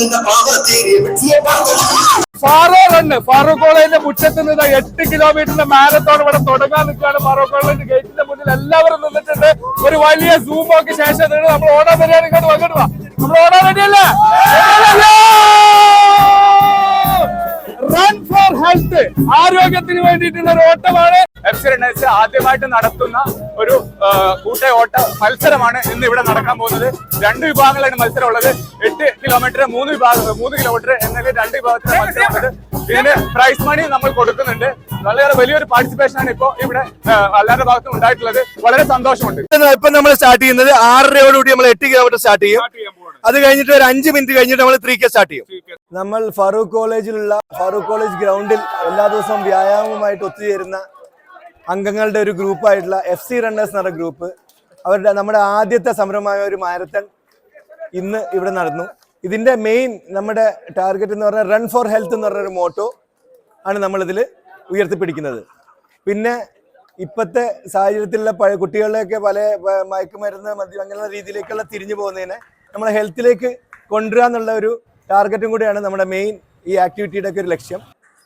இந்த பாவத்தை வெற்றியை பார்த்து ഫാറോ റണ്ണ് ഫാറോ കോളേജിന്റെ മുറ്റത്ത് നിന്ന് എട്ട് കിലോമീറ്ററിന്റെ മാരത്തോൺ ഇവിടെ തുടങ്ങാൻ നിൽക്കുകയാണ് കോളേജിന്റെ ഗേറ്റിന്റെ മുന്നിൽ. എല്ലാവരും നിന്നിട്ടുണ്ട്. ഒരു വലിയ സൂം ഒക്കെ ശേഷം നമ്മൾ ഓടാൻ വരികയാണ് ഇങ്ങോട്ട് വന്നിട്ട് നമ്മൾ ഓടാൻ റെഡിയല്ലേ റൺ ഫോർ ഹെൽത്ത് ആരോഗ്യത്തിന് വേണ്ടിയിട്ടുള്ള ഒരു ഓട്ടമാണ് എഫ് സി റണ്ണേഴ്സ് ആദ്യമായിട്ട് നടത്തുന്ന ഒരു കൂട്ടയോട്ട ഓട്ട മത്സരമാണ് ഇന്ന് ഇവിടെ നടക്കാൻ പോകുന്നത്. രണ്ട് വിഭാഗങ്ങളാണ് മത്സരം ഉള്ളത് എട്ട് കിലോമീറ്റർ മൂന്ന് വിഭാഗം മൂന്ന് കിലോമീറ്റർ എന്നതിൽ രണ്ട് വിഭാഗത്തിലാണ് മത്സരമുള്ളത്. ഇതിന് പ്രൈസ് മണി നമ്മൾ കൊടുക്കുന്നുണ്ട്. വളരെ വലിയൊരു പാർട്ടിസിപ്പേഷൻ ആണ് ഇപ്പോ ഇവിടെ എല്ലാവരുടെ ഭാഗത്തും ഉണ്ടായിട്ടുള്ളത്. വളരെ സന്തോഷമുണ്ട്. ഇപ്പൊ നമ്മൾ സ്റ്റാർട്ട് ചെയ്യുന്നത് ആറരയോടുകൂടി നമ്മൾ എട്ട് കിലോമീറ്റർ സ്റ്റാർട്ട് ചെയ്യും. അത് കഴിഞ്ഞിട്ട് ഒരു അഞ്ച് മിനിറ്റ് കഴിഞ്ഞിട്ട് നമ്മൾ ത്രീ കെ സ്റ്റാർട്ട് ചെയ്യും. നമ്മൾ ഫറൂഖ് കോളേജിലുള്ള ഫറൂഖ് കോളേജ് ഗ്രൗണ്ടിൽ എല്ലാ ദിവസവും വ്യായാമവുമായിട്ട് ഒത്തുചേരുന്ന അംഗങ്ങളുടെ ഒരു ഗ്രൂപ്പായിട്ടുള്ള എഫ് സി റണ്ണേഴ്സ് എന്ന ഗ്രൂപ്പ് അവരുടെ നമ്മുടെ ആദ്യത്തെ സംരംഭമായ ഒരു മാരത്തൺ ഇന്ന് ഇവിടെ നടന്നു. ഇതിന്റെ മെയിൻ നമ്മുടെ ടാർഗറ്റ് എന്ന് പറഞ്ഞാൽ റൺ ഫോർ ഹെൽത്ത് എന്ന് പറഞ്ഞൊരു മോട്ടോ ആണ് നമ്മളിതിൽ ഉയർത്തിപ്പിടിക്കുന്നത്. പിന്നെ ഇപ്പോഴത്തെ സാഹചര്യത്തിലുള്ള പഴയ കുട്ടികളിലേക്ക് പല മയക്കുമരുന്ന് മദ്യം അങ്ങനെയുള്ള രീതിയിലേക്കുള്ള തിരിഞ്ഞു പോകുന്നതിനെ നമ്മളെ ഹെൽത്തിലേക്ക് കൊണ്ടുവരാന്നുള്ള ഒരു ടാർഗറ്റും കൂടിയാണ് നമ്മുടെ മെയിൻ ഈ ആക്ടിവിറ്റിയുടെ ഒക്കെ ഒരു ലക്ഷ്യം.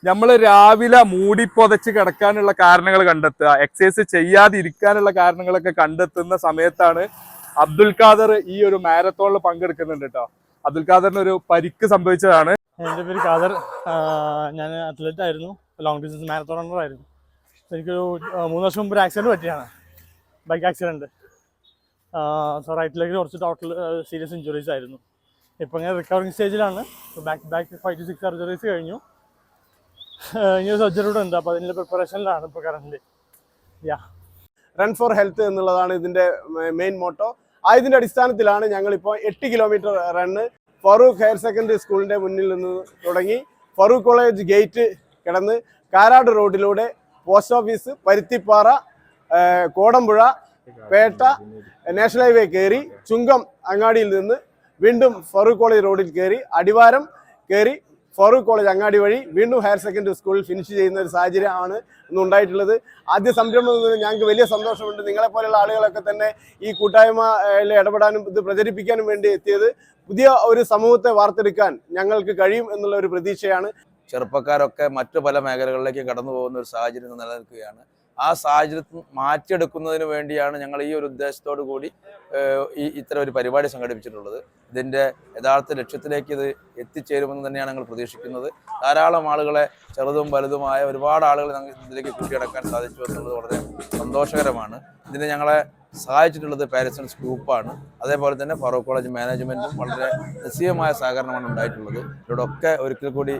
നമ്മൾ രാവിലെ മൂടി പൊതച്ച് കിടക്കാനുള്ള കാരണങ്ങൾ കണ്ടെത്തുക. എക്സസൈസ് ചെയ്യാതിരിക്കാനുള്ള കാരണങ്ങളൊക്കെ കണ്ടെത്തുന്ന സമയത്താണ് അബ്ദുൽ ഖാദർ ഈ ഒരു മാരത്തോണിൽ പങ്കെടുക്കുന്നുണ്ട് കേട്ടോ. അബ്ദുൽ ഖാദറിന് ഒരു പരിക്ക് സംഭവിച്ചതാണ്. എന്റെ പേര് ഖാദർ. ഞാൻ അത്ലറ്റ് ആയിരുന്നു. ലോങ് ഡിസ്റ്റൻസ് മാരത്തോൺ റണ്ണർ ആയിരുന്നു. എനിക്കൊരു മൂന്ന് വർഷം മുമ്പ് ഒരു ആക്സിഡന്റ് പറ്റിയാണ്. ബൈക്ക് ആക്സിഡന്റ് സോ റൈറ്റ് ലെഗിൽ കുറച്ച് ടോട്ടൽ സീരിയസ് ഇഞ്ചുറീസ് ആയിരുന്നു. ഇപ്പം ഇങ്ങനെ റിക്കവറിങ് സ്റ്റേജിലാണ് back back five two six surgeries കഴിഞ്ഞു. ഒരു സർജറി ഉണ്ട്. അപ്പോൾ അതിന്റെ പ്രിപ്പറേഷനിലാണ് ഇപ്പോൾ current yeah run for health എന്നുള്ളതാണ് ഇതിന്റെ മെയിൻ മോട്ടോ ആയതിന്റെ അടിസ്ഥാനത്തിലാണ് ഞങ്ങൾ ഇപ്പോൾ എട്ട് kilometre run Farook higher secondary സ്കൂളിന്റെ മുന്നിൽ നിന്ന് തുടങ്ങി. ഫറൂഖ് കോളേജ് ഗേറ്റ് കിടന്ന് കാരാട് റോഡിലൂടെ post office Paruthippara Kodampuzha Petta national highway കയറി ചുങ്കം അങ്ങാടിയിൽ നിന്ന് വീണ്ടും ഫറൂഖ് കോളേജ് റോഡിൽ കയറി അടിവാരം കയറി ഫറൂഖ് കോളേജ് അങ്ങാടി വഴി വീണ്ടും ഹയർ സെക്കൻഡറി സ്കൂളിൽ ഫിനിഷ് ചെയ്യുന്ന ഒരു സാഹചര്യമാണ് ഇന്ന് ഉണ്ടായിട്ടുള്ളത്. ആദ്യ സംരംഭം ഞങ്ങൾക്ക് വലിയ സന്തോഷമുണ്ട്. നിങ്ങളെ പോലെയുള്ള ആളുകളൊക്കെ തന്നെ ഈ കൂട്ടായ്മയിൽ ഇടപെടാനും ഇത് പ്രചരിപ്പിക്കാനും വേണ്ടി എത്തിയത്. പുതിയ ഒരു സമൂഹത്തെ വാർത്തെടുക്കാൻ ഞങ്ങൾക്ക് കഴിയും എന്നുള്ള ഒരു പ്രതീക്ഷയാണ്. ചെറുപ്പക്കാരൊക്കെ മറ്റു പല മേഖലകളിലേക്ക് കടന്നു പോകുന്ന ഒരു സാഹചര്യം നിലനിൽക്കുകയാണ്. ആ സാഹചര്യത്തിൽ മാറ്റിയെടുക്കുന്നതിന് വേണ്ടിയാണ് ഞങ്ങൾ ഈ ഒരു ഉദ്ദേശത്തോടു കൂടി ഈ ഇത്തരം ഒരു പരിപാടി സംഘടിപ്പിച്ചിട്ടുള്ളത്. ഇതിന്റെ യഥാർത്ഥ ലക്ഷ്യത്തിലേക്ക് ഇത് എത്തിച്ചേരുമെന്ന് തന്നെയാണ് ഞങ്ങൾ പ്രതീക്ഷിക്കുന്നത്. ധാരാളം ആളുകളെ ചെറുതും വലുതുമായ ഒരുപാട് ആളുകളെ ഞങ്ങൾ ഇതിലേക്ക് കൂട്ടിയടക്കാൻ സാധിച്ചു എന്നുള്ളത് വളരെ സന്തോഷകരമാണ്. ഇതിന് ഞങ്ങളെ സഹായിച്ചിട്ടുള്ളത് പാരസൻസ് ഗ്രൂപ്പാണ്. അതേപോലെ തന്നെ ഫറൂഖ് കോളേജ് മാനേജ്മെന്റും വളരെ നിശ്ചയമായ സഹകരണമാണ് ഉണ്ടായിട്ടുള്ളത്. ഇവരോടൊക്കെ ഒരിക്കൽ കൂടി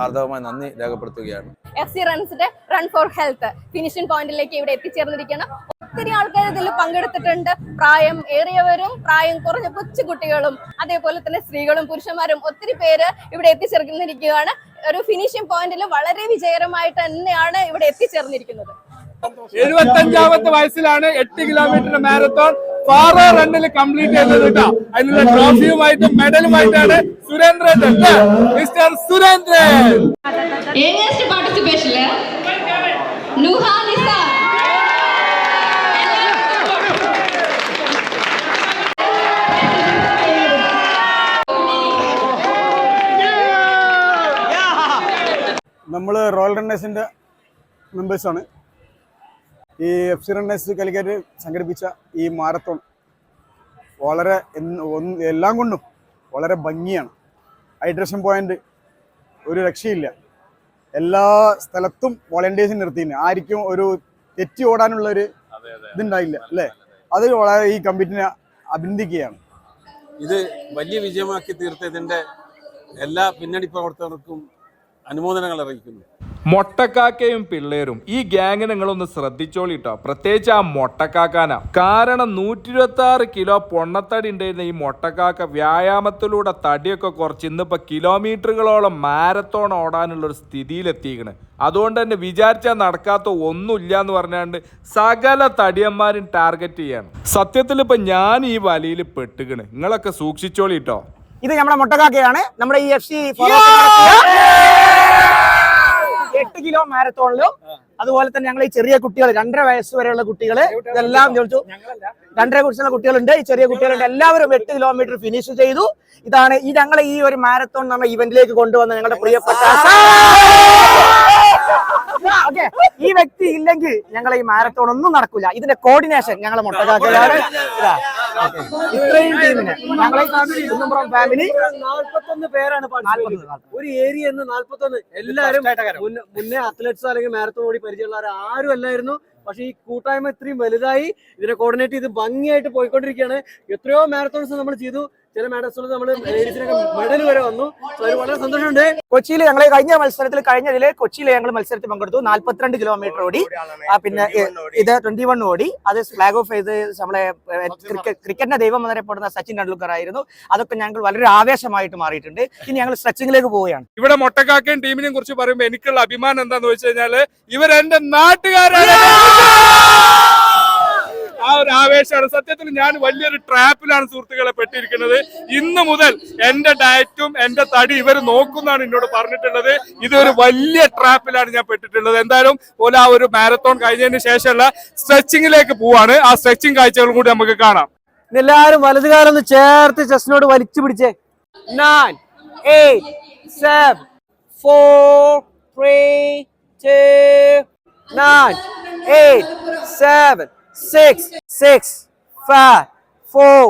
ഹാർദവമായി നന്ദി രേഖപ്പെടുത്തുകയാണ്. എഫ് സി റൺസിന്റെ റൺ ഫോർ ഹെൽത്ത് ഫിനിഷിംഗ് പോയിന്റിലേക്ക് ഇവിടെ എത്തിച്ചേർന്നിരിക്കണം ഒത്തിരി ആൾക്കാർ ഇതിൽ പങ്കെടുത്തിട്ടുണ്ട്. പ്രായം ഏറിയവരും പ്രായം കുറഞ്ഞ കൊച്ചു കുട്ടികളും അതേപോലെ തന്നെ സ്ത്രീകളും പുരുഷന്മാരും ഒത്തിരി പേര് ഇവിടെ എത്തിച്ചേർന്നിരിക്കുകയാണ്. ഒരു ഫിനിഷിംഗ് പോയിന്റിൽ വളരെ വിജയകരമായിട്ട് തന്നെയാണ് ഇവിടെ എത്തിച്ചേർന്നിരിക്കുന്നത്. എഴുപത്തഞ്ചാമത്തെ വയസ്സിലാണ് എട്ട് കിലോമീറ്റർ മാരത്തോൺ ഫാറോ റണ്ണിൽ കംപ്ലീറ്റ് ചെയ്തത് കേട്ടോ അതിനുള്ള ട്രോഫിയുമായിട്ടും മെഡലുമായിട്ടാണ് സുരേന്ദ്രൻ? മിസ്റ്റർ സുരേന്ദ്രൻ. പാർട്ടിസിപ്പേഷനിൽ നമ്മൾ റോയൽ റണ്ണേഴ്സിന്റെ മെമ്പേഴ്സാണ് ഈ എഫ് സി റണ്ണേഴ്സ് കാലിക്കറ്റ് സംഘടിപ്പിച്ച ഈ മാരത്തോൺ വളരെ എല്ലാം കൊണ്ടും വളരെ ഭംഗിയാണ്. ഹൈഡ്രേഷൻ പോയിന്റ് ഒരു രക്ഷയില്ല. എല്ലാ സ്ഥലത്തും വോളണ്ടിയേഴ്സിന് നിർത്തിയിരുന്നു ആർക്കും ഒരു തെറ്റി ഓടാനുള്ള ഒരു ഇതുണ്ടായില്ല അല്ലേ? അത് വളരെ ഈ കമ്മിറ്റിനെ അഭിനന്ദിക്കുകയാണ്. ഇത് വലിയ വിജയമാക്കി തീർത്തതിന്റെ എല്ലാ പിന്നണി പ്രവർത്തകർക്കും അനുമോദനങ്ങൾ അറിയിക്കുന്നു. മൊട്ടക്കാക്കയും പിള്ളേരും ഈ ഗ്യാങ് നിങ്ങളൊന്ന് ശ്രദ്ധിച്ചോളിട്ടോ. പ്രത്യേകിച്ച് ആ മൊട്ടക്കാക്കാന. കാരണം നൂറ്റി ഇരുപത്തി ആറ് കിലോ പൊണ്ണത്തടി ഉണ്ടായിരുന്ന ഈ മൊട്ടക്കാക്ക വ്യായാമത്തിലൂടെ തടിയൊക്കെ കുറച്ച് ഇന്നിപ്പോ കിലോമീറ്ററുകളോളം മാരത്തോൺ ഓടാനുള്ള ഒരു സ്ഥിതിയിലെത്തിക്കണ് അതുകൊണ്ട് തന്നെ വിചാരിച്ചാൽ നടക്കാത്ത ഒന്നുമില്ല എന്ന് പറഞ്ഞാണ്ട് സകല തടിയന്മാരും ടാർഗറ്റ് ചെയ്യാണ്. സത്യത്തിൽ ഇപ്പൊ ഞാൻ ഈ വലയിൽ പെട്ടുകണ് നിങ്ങളൊക്കെ സൂക്ഷിച്ചോളിട്ടോ. ഇത് നമ്മുടെ മൊട്ടക്കാക്കയാണ്. നമ്മുടെ ഈ എഫ് സി എട്ട് കിലോ മാരത്തോണിലും അതുപോലെ തന്നെ ഞങ്ങൾ ഈ ചെറിയ കുട്ടികൾ രണ്ടര വയസ്സ് വരെയുള്ള കുട്ടികൾ ഇതെല്ലാം ചോദിച്ചു രണ്ടര കുറിച്ചുള്ള കുട്ടികളുണ്ട്. ഈ ചെറിയ കുട്ടികളുണ്ട്. എല്ലാവരും എട്ട് കിലോമീറ്റർ ഫിനിഷ് ചെയ്തു. ഇതാണ് ഈ ഞങ്ങളെ ഈ ഒരു മാരത്തോൺ നമ്മുടെ ഇവന്റിലേക്ക് കൊണ്ടുവന്ന ഞങ്ങളുടെ പ്രിയപ്പെട്ട ഓക്കെ. ഈ വ്യക്തി ഇല്ലെങ്കിൽ ഞങ്ങൾ ഈ മാരത്തോൺ ഒന്നും നടക്കില്ല ഇതിന്റെ കോർഡിനേഷൻ ഞങ്ങളെ മുട്ടക്കാക്കയാണ് ഇതാ. ഇത്രയും ടീമിന്. ഞങ്ങളെ കുന്നുംപുറം ഫാമിലി. നാൽപ്പത്തൊന്ന് പേരാണ്. ഒരു ഏരിയ എന്ന് നാൽപ്പത്തൊന്ന് എല്ലാവരും മുന്നേ- മുന്നേ അത്ലറ്റ്സോ അല്ലെങ്കിൽ മാരത്തോൺ ഓടി പരിചയമുള്ളവർ ആരും അല്ലായിരുന്നു. പക്ഷെ ഈ കൂട്ടായ്മ ഇത്രയും വലുതായി ഇതിനെ കോർഡിനേറ്റ് ചെയ്ത് ഭംഗിയായിട്ട് പോയിക്കൊണ്ടിരിക്കുകയാണ്. എത്രയോ മാരത്തോൺസ് നമ്മൾ ചെയ്തു. ചില മാരത്തോൺസ് നമ്മൾ മെഡൽ വരെ വന്നു. അതിൽ വളരെ സന്തോഷമുണ്ട്. കൊച്ചിയിൽ ഞങ്ങൾ കഴിഞ്ഞ മത്സരത്തിൽ കഴിഞ്ഞതിൽ കൊച്ചിയിൽ ഞങ്ങൾ മത്സരത്തിൽ പങ്കെടുത്തു. നാല്പത്തിരണ്ട് കിലോമീറ്റർ ഓടി. ആ, പിന്നെ ഇത് ട്വന്റി വൺ ഓടി. അത് ഫ്ലാഗ് ഓഫ് ചെയ്ത് നമ്മളെ ക്രിക്കറ്റിന്റെ ദൈവം എന്നറിയപ്പെടുന്ന സച്ചിൻ ടെണ്ടുൽക്കർ ആയിരുന്നു. അതൊക്കെ ഞങ്ങൾ വളരെ ആവേശമായിട്ട് മാറിയിട്ടുണ്ട്. ഇനി ഞങ്ങൾ സ്ട്രെച്ചിങ്ങിലേക്ക് പോവുകയാണ്. ഇവിടെ മൊട്ടക്കാക്കയും ടീമിനെയും കുറിച്ച് പറയുമ്പോൾ എനിക്കുള്ള അഭിമാനം എന്താന്ന് വെച്ച് കഴിഞ്ഞാൽ ഇവരെന്റെ നാട്ടുകാരാണ്. ആവേശമാണ്. സത്യത്തിൽ ഞാൻ വലിയൊരു ട്രാപ്പിലാണ് സുഹൃത്തുക്കളെ പെട്ടിരിക്കുന്നത്. ഇന്ന് മുതൽ എന്റെ ഡയറ്റും എന്റെ തടി ഇവർ നോക്കുന്നാണ് എന്നോട് പറഞ്ഞിട്ടുള്ളത്. ഇതൊരു വലിയ ട്രാപ്പിലാണ് ഞാൻ പെട്ടിട്ടുള്ളത്. എന്തായാലും പോലെ ആ ഒരു മാരത്തോൺ കഴിഞ്ഞതിന് ശേഷമുള്ള സ്ട്രെച്ചിങ്ങിലേക്ക് പോവാണ്. ആ സ്ട്രെച്ചിങ് കാഴ്ചകളും കൂടി നമുക്ക് കാണാം. എല്ലാവരും വലതുകാലം ഒന്ന് ചേർത്ത് ചെസ്റ്റിനോട് വലിച്ചു പിടിച്ചേ. Nine four nine eight, seven, six, six, five, four.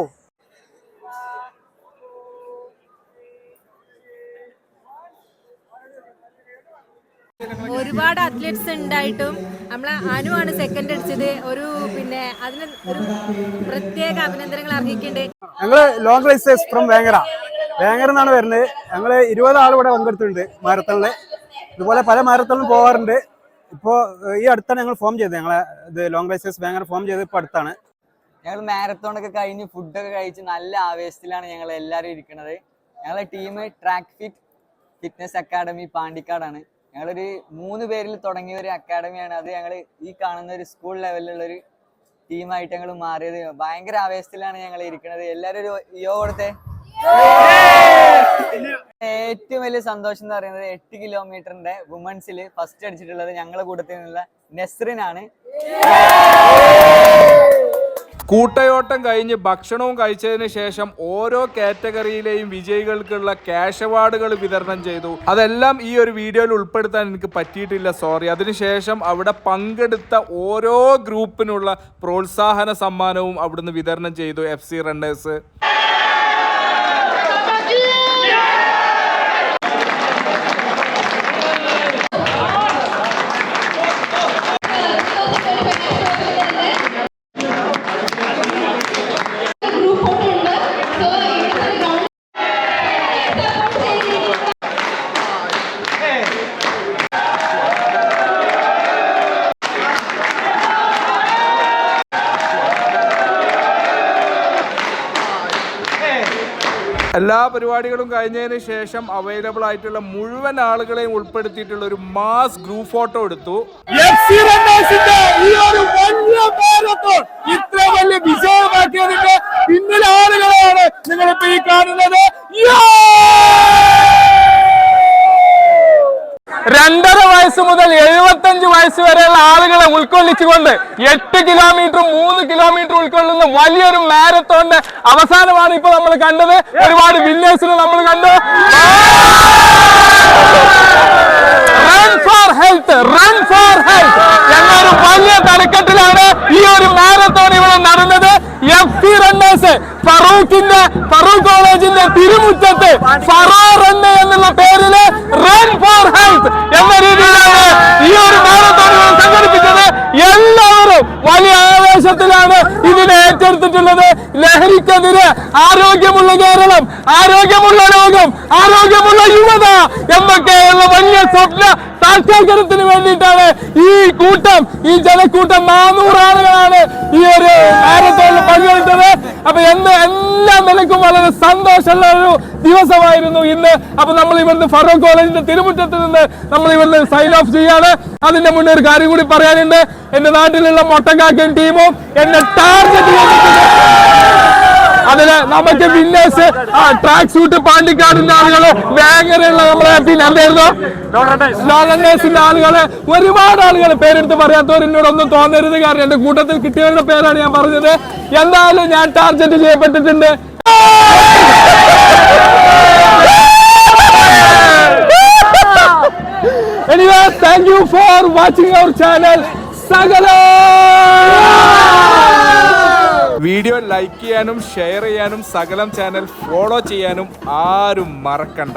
ഒരുപാട് അത്ലറ്റ്സ് ഉണ്ടായിട്ടും നമ്മളെ അനുവാണ് സെക്കൻഡ് അടിച്ചത്. ഒരു പിന്നെ അതിന് ഒരു പ്രത്യേക അഭിനന്ദനങ്ങൾ അർഹിക്കുന്നുണ്ട് ഞങ്ങൾ long racers from Vengara. Vengara എന്നാണ് വരുന്നത്. ഞങ്ങൾ ഇരുപത് ആൾ ഇവിടെ പങ്കെടുത്തിട്ടുണ്ട് മാരത്തണിൽ. ഇതുപോലെ പല മാരത്തണിലും പോകാറുണ്ട് ഇപ്പോൾ ഈ അടുത്താണ് ഞങ്ങൾ ഫോം ചെയ്തത്. ഞങ്ങളെ ഇത് ലോങ് ലൈസൻസ് ബാങ്കർ ഫോം ചെയ്തത് ഇപ്പോൾ അടുത്താണ്. ഞങ്ങൾ മാരത്തോൺ ഒക്കെ കഴിഞ്ഞ് ഫുഡൊക്കെ കഴിച്ച് നല്ല ആവേശത്തിലാണ് ഞങ്ങൾ എല്ലാരും ഇരിക്കുന്നത് ഞങ്ങളെ team track fit fitness academy പാണ്ടിക്കാടാണ്. ഞങ്ങളൊരു മൂന്ന് പേരിൽ തുടങ്ങിയ ഒരു അക്കാഡമിയാണ് അത് ഞങ്ങൾ ഈ കാണുന്ന ഒരു സ്കൂൾ ലെവലിലുള്ള ഒരു ടീമായിട്ട് ഞങ്ങൾ മാറിയത്. ഭയങ്കര ആവേശത്തിലാണ് ഞങ്ങൾ ഇരിക്കുന്നത് എല്ലാവരും ഒരു യോ കൊടുത്തേ. ഏറ്റവും വലിയ സന്തോഷം എന്ന് പറയുന്നത് എട്ട് കിലോമീറ്ററിന്റെ വുമൻസിൽ ഫസ്റ്റ് അടിച്ചിട്ടുള്ളത് ഞങ്ങളുടെ കൂട്ടത്തിൽ നിന്നുള്ള നെസ്റിനാണ്. കൂട്ടയോട്ടം കഴിഞ്ഞ് ഭക്ഷണവും കഴിച്ചതിന് ശേഷം ഓരോ കാറ്റഗറിയിലെയും വിജയികൾക്കുള്ള ക്യാഷ് അവാർഡുകൾ വിതരണം ചെയ്തു. അതെല്ലാം ഈ ഒരു വീഡിയോയിൽ ഉൾപ്പെടുത്താൻ എനിക്ക് പറ്റിയിട്ടില്ല സോറി അതിനുശേഷം അവിടെ പങ്കെടുത്ത ഓരോ ഗ്രൂപ്പിനുള്ള പ്രോത്സാഹന സമ്മാനവും അവിടുന്ന് വിതരണം ചെയ്തു എഫ് സി റണ്ണേഴ്സ് എല്ലാ പരിപാടികളും കഴിഞ്ഞതിന് ശേഷം അവൈലബിൾ ആയിട്ടുള്ള മുഴുവൻ ആളുകളെയും ഉൾപ്പെടുത്തിയിട്ടുള്ള ഒരു മാസ് ഗ്രൂപ്പ് ഫോട്ടോ എടുത്തു. ഇത്ര വലിയ വിജയമാക്കിയതിന്റെ പിന്നിലെ ആളുകളാണ് നിങ്ങളിപ്പോ ഈ കാണുന്നത് രണ്ടര വയസ്സ് മുതൽ എഴുപത്തഞ്ച് വയസ്സ് വരെയുള്ള ആളുകളെ ഉൾക്കൊള്ളിച്ചുകൊണ്ട് എട്ട് കിലോമീറ്റർ മൂന്ന് കിലോമീറ്റർ ഉൾക്കൊള്ളുന്ന വലിയൊരു മാരത്തോണിന്റെ അവസാനമാണ് ഇപ്പൊ നമ്മൾ കണ്ടത്. ഒരുപാട് വില്ലേഴ്സിനെ നമ്മൾ കണ്ടു. Run for health run for health എന്നൊരു വലിയ തലക്കെട്ടിലാണ് ഈ ഒരു മാരത്തോൺ ഇവിടെ നടന്നത്. എഫ് സി റണ്ണേഴ്സ് ഫറൂഖിന്റെ ഫറൂഖ് കോളേജിന്റെ തിരുമുറ്റത്ത് ഫറോ റണ്ണ് എന്നുള്ള വലിയ ആവേശത്തിലാണ് ഇതിനെ ഏറ്റെടുത്തിട്ടുള്ളത്. ലഹരിക്കെതിരെ ആരോഗ്യമുള്ള കേരളം ആരോഗ്യമുള്ള ലോകം ആരോഗ്യമുള്ള യുവത എന്നൊക്കെയുള്ള വലിയ സ്വപ്ന സാക്ഷാത്കാരത്തിന് വേണ്ടിയിട്ടാണ് ഈ കൂട്ടം ഈ ജനക്കൂട്ടം നാനൂറ് ആളുകളാണ് ഈ ഒരു മാരത്തോണിൽ എല്ലാ വളരെ സന്തോഷമുള്ള ഒരു ദിവസമായിരുന്നു ഇന്ന്. അപ്പൊ നമ്മൾ ഇവിടുന്ന് ഫറൂഖ് കോളേജിന്റെ തിരുമുറ്റത്ത് നിന്ന് നമ്മൾ ഇവിടുന്ന് സൈൻ ഓഫ് ചെയ്യാണ്. അതിന്റെ മുന്നേ ഒരു കാര്യം കൂടി പറയാനുണ്ട്. എന്റെ നാട്ടിലുള്ള മൊട്ടക്കാക്കൻ ടീമും എന്നെ ടാർഗറ്റ് ചെയ്തിട്ടുണ്ട്. അതിൽ നമുക്ക് വിന്നേഴ്സ് ആ ട്രാക്ക് സൂട്ട് പാണ്ടിക്കാടിന്റെ ആളുകൾ വേങ്ങരയുള്ള നമ്മളെ പിന്നെ എന്തായിരുന്നു? ലോറൻഡേഴ്സിന്റെ ആളുകൾ. ഒരുപാട് ആളുകൾ പേരെടുത്ത് പറയാത്തവർ എന്നോട് ഒന്നും തോന്നരുത്. കാരണം എന്റെ കൂട്ടത്തിൽ കിട്ടിയവരുടെ പേരാണ് ഞാൻ പറഞ്ഞത്. എന്തായാലും ഞാൻ ടാർഗറ്റ് ചെയ്യപ്പെട്ടിട്ടുണ്ട്. Anyway thank you for watching our channel സകല വീഡിയോ ലൈക്ക് ചെയ്യാനും ഷെയർ ചെയ്യാനും സകലം ചാനൽ ഫോളോ ചെയ്യാനും ആരും മറക്കണ്ട.